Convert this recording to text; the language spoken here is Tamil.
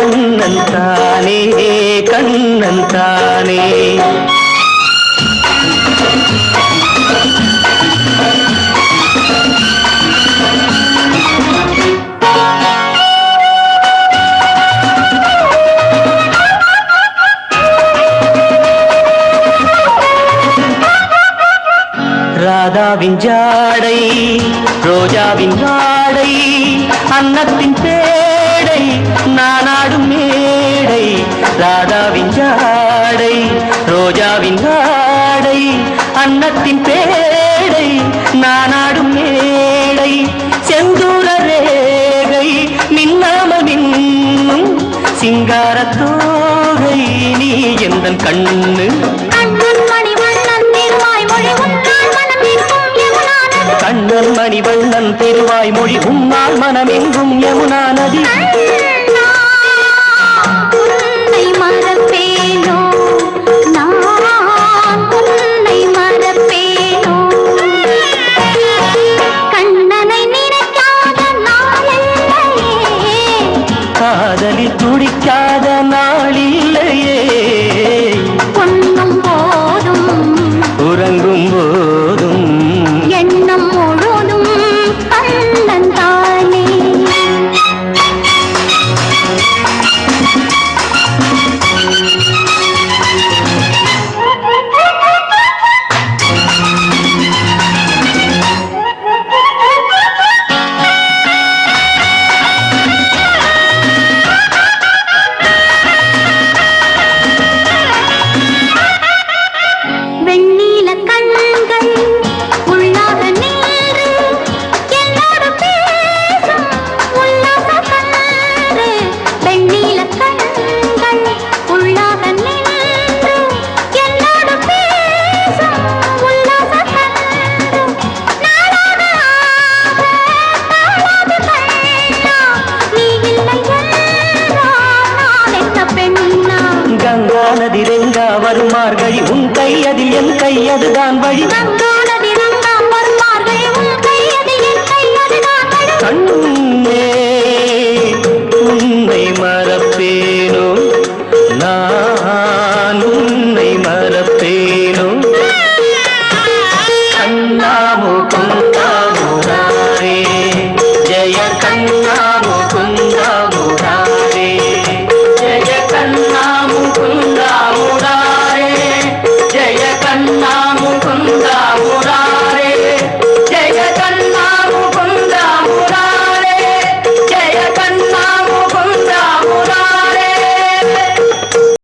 கண்ணன் தானே கண்ணன் தானே. ராதாவின் ஜாடை ரோஜாவின் ஆடை அன்னத்தின் பேடை ஆடும் மேடை ராதாவின் ஜாடை ரோஜாவின் ஆடை அன்னத்தின் பேடை நான் ஆடும் மேடை செந்தூர ரேகை மின்னாமல் மின்னும் சிங்காரத்தோகை நீ எந்தன் கண்ணு? கண்ணன் மணி வண்ணன் திருவாய் மொழி உன்னால் மனமெங்கும் யமுனா நதி. காதலி துடிக்காத நாளில் மார்கழி உன் கையதில் என் கையதுதான் வழி.